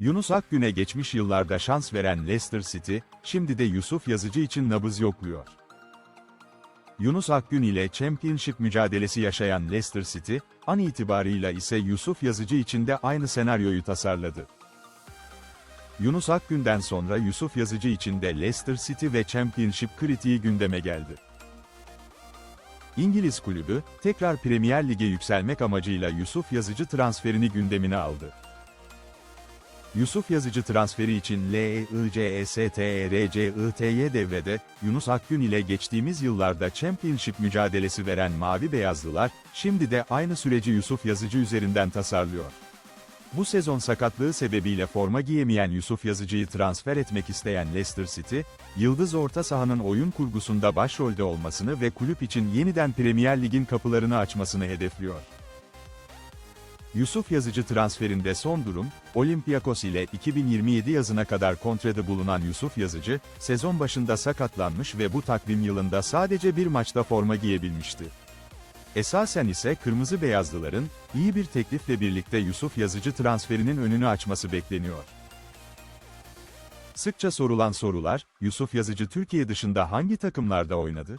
Yunus Akgün'e geçmiş yıllarda şans veren Leicester City, şimdi de Yusuf Yazıcı için nabız yokluyor. Yunus Akgün ile Championship mücadelesi yaşayan Leicester City, an itibarıyla ise Yusuf Yazıcı için de aynı senaryoyu tasarladı. Yunus Akgün'den sonra Yusuf Yazıcı için de Leicester City ve Championship kritiği gündeme geldi. İngiliz kulübü, tekrar Premier Lig'e yükselmek amacıyla Yusuf Yazıcı transferini gündemine aldı. Yusuf Yazıcı transferi için E LICESTERCITY devrede, Yunus Akgün ile geçtiğimiz yıllarda Championship mücadelesi veren Mavi Beyazlılar, şimdi de aynı süreci Yusuf Yazıcı üzerinden tasarlıyor. Bu sezon sakatlığı sebebiyle forma giyemeyen Yusuf Yazıcı'yı transfer etmek isteyen Leicester City, Yıldız orta sahanın oyun kurgusunda başrolde olmasını ve kulüp için yeniden Premier Lig'in kapılarını açmasını hedefliyor. Yusuf Yazıcı transferinde son durum, Olympiakos ile 2027 yazına kadar kontrada bulunan Yusuf Yazıcı, sezon başında sakatlanmış ve bu takvim yılında sadece bir maçta forma giyebilmişti. Esasen ise Kırmızı Beyazlıların, iyi bir teklifle birlikte Yusuf Yazıcı transferinin önünü açması bekleniyor. Sıkça sorulan sorular, Yusuf Yazıcı Türkiye dışında hangi takımlarda oynadı?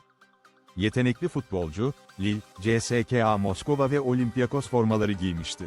Yetenekli futbolcu, Lille, CSKA Moskova ve Olympiakos formaları giymişti.